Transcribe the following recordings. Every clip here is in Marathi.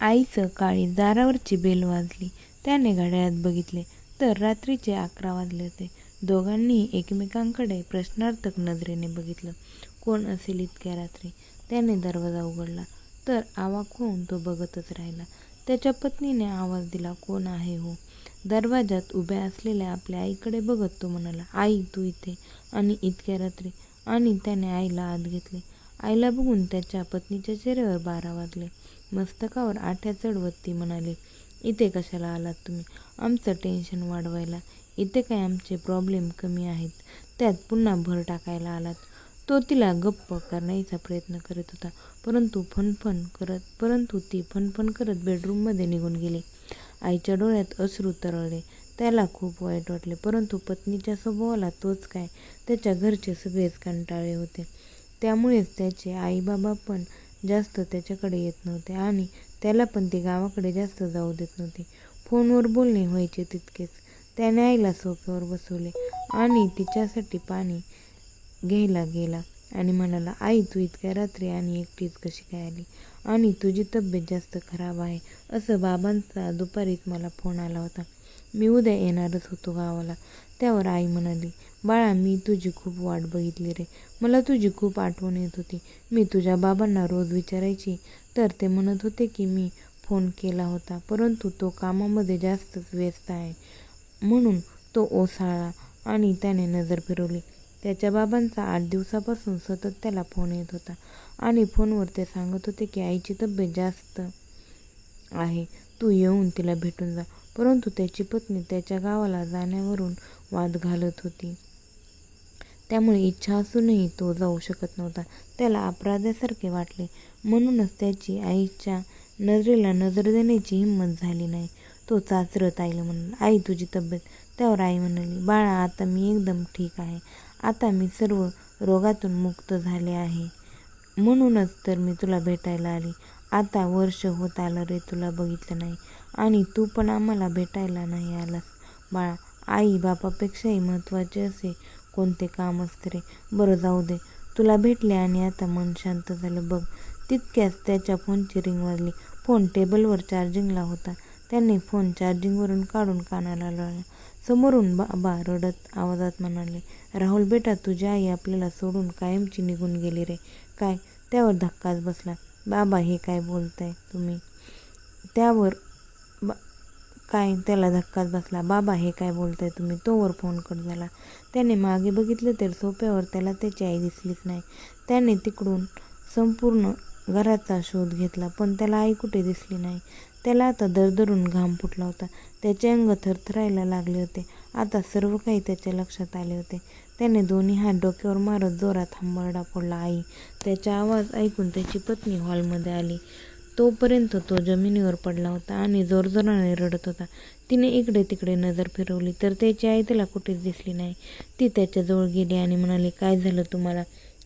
आईचं काळी दारावरची बेल वाजली. त्याने घड्याळात बघितले तर रात्रीचे अकरा वाजले होते. दोघांनीही एकमेकांकडे प्रश्नार्थक नजरेने बघितलं. कोण असेल इतक्या रात्री? त्याने दरवाजा उघडला तर आवाक होऊन तो बघतच राहिला. त्याच्या पत्नीने आवाज दिला कोण आहे हो? दरवाजात उभ्या असलेल्या आपल्या आईकडे बघत तो म्हणाला आई तू इथे. आणि इतक्या रात्री? आणि त्याने आईला आत घेतले. आईला बघून त्याच्या पत्नीच्या चेहऱ्यावर बारा वाजले. मस्तकावर आठ्या चढवत ती म्हणाली इथे कशाला आलात तुम्ही? आमचं टेन्शन वाढवायला. इथे काय आमचे प्रॉब्लेम कमी आहेत? त्यात पुन्हा भर टाकायला आलात. तो तिला गप्प करण्याचा प्रयत्न करत होता परंतु फनफन करत परंतु ती फनफन करत बेडरूममध्ये निघून गेली. आईच्या डोळ्यात अश्रू तरळले. त्याला खूप वाईट वाटले परंतु पत्नीच्या स्वभावाला तोच काय? त्याच्या घरचे सगळेच कंटाळे होते. त्यामुळेच त्याचे आईबाबा पण जास्त त्याच्याकडे येत नव्हते आणि त्याला पण ते गावाकडे जास्त जाऊ देत नव्हते. फोनवर बोलणे व्हायचे तितकेच. त्याने आईला सोफ्यावर बसवले आणि तिच्यासाठी पाणी घ्यायला गेला आणि म्हणाला आई तू इतक्या रात्री आणि एकटीच कशी काय आली? आणि तुझी तब्येत जास्त खराब आहे. असं बाबांचा दुपारीच मला फोन आला होता. मी उद्या येणारच होतो गावाला. त्यावर आई म्हणाली बाळा मी तुझी खूप वाट बघितली रे. मला तुझी खूप आठवण येत होती. मी तुझ्या बाबांना रोज विचारायची. तर ते म्हणत होते की मी फोन केला होता परंतु तो कामामध्ये जास्तच व्यस्त आहे. म्हणून तो ओसाळला आणि त्याने नजर फिरवली. त्याच्या बाबांचा आठ दिवसापासून सतत त्याला फोन येत होता आणि फोनवर ते सांगत होते की आईची तब्येत जास्त आहे. तू येऊन तिला भेटून जा. परंतु त्याची पत्नी त्याच्या गावाला जाण्यावरून वाद घालत होती. त्यामुळे इच्छा असूनही तो जाऊ शकत नव्हता. त्याला अपराध्यासारखे वाटले. म्हणूनच त्याची आईच्या नजरेला नजर देण्याची हिंमत झाली नाही. तो चाचरत आईला म्हणाला आई तुझी तब्येत. त्यावर आई म्हणाली बाळा आता मी एकदम ठीक आहे. आता मी सर्व रोगातून मुक्त झाले आहे. म्हणूनच तर मी तुला भेटायला आली. आता वर्ष होत आलं रे तुला बघितलं नाही. आणि तू पण आम्हाला भेटायला नाही आलास. बाळा आई बापापेक्षाही महत्त्वाचे असे कोणते काम असते रे? बरं जाऊ दे. तुला भेटले आणि आता मन शांत झालं. बघ तितक्याच त्याच्या फोनची रिंग वाजली. फोन टेबलवर चार्जिंगला होता. त्याने फोन चार्जिंगवरून काढून कानाला लावला. समोरून बाबा रडत आवाजात म्हणाले राहुल बेटा तुझी आई आपल्याला सोडून कायमची निघून गेली रे. काय त्यावर धक्काच बसला. बाबा हे काय बोलताय तुम्ही? त्यावर बा काय त्याला धक्काच बसला. बाबा हे काय बोलताय तुम्ही? तोवर फोन कट झाला. त्याने मागे बघितलं तर सोप्यावर त्याला त्याची आई दिसलीच नाही. त्याने तिकडून संपूर्ण घराचा शोध घेतला पण त्याला आई कुठे दिसली नाही? त्याला आता दरदरून घाम फुटला होता. त्याचे अंग थरथरायला लागले होते. आता सर्व काही त्याच्या लक्षात आले होते. त्याने दोन्ही हात डोक्यावर मारत जोरात हंबरडा फोडला आई. त्याचा आवाज ऐकून त्याची पत्नी हॉलमध्ये आली. तोपर्यंत तो जमिनीवर पडला होता आणि जोरजोराने रडत होता. तिने इकडे तिकडे नजर फिरवली तर त्याची आई त्याला कुठेच दिसली नाही. ती त्याच्याजवळ गेली आणि म्हणाली काय झालं तुम्हाला?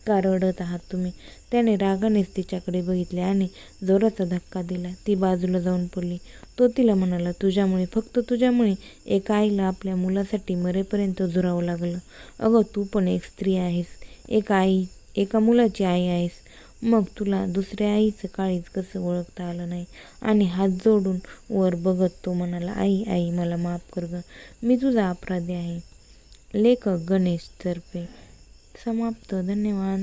का रडत आहात तुम्ही. त्याने रागानेच तिच्याकडे बघितले आणि जोराचा धक्का दिला. ती बाजूला जाऊन पडली. तो तिला म्हणाला तुझ्यामुळे फक्त तुझ्यामुळे एका आईला आपल्या मुलासाठी मरेपर्यंत झुरावं लागलं. अगं तू पण एक स्त्री आहेस. एक आई एका मुलाची आई आहेस. मग तुला दुसऱ्या आईचं काळीज कसं ओळखता आलं नाही? आणि हात जोडून वर बघत तो म्हणाला आई आई मला माफ कर ग. मी तुझा अपराधी आहे. लेखक गणेश तर्फे समाप्त. धन्यवाद.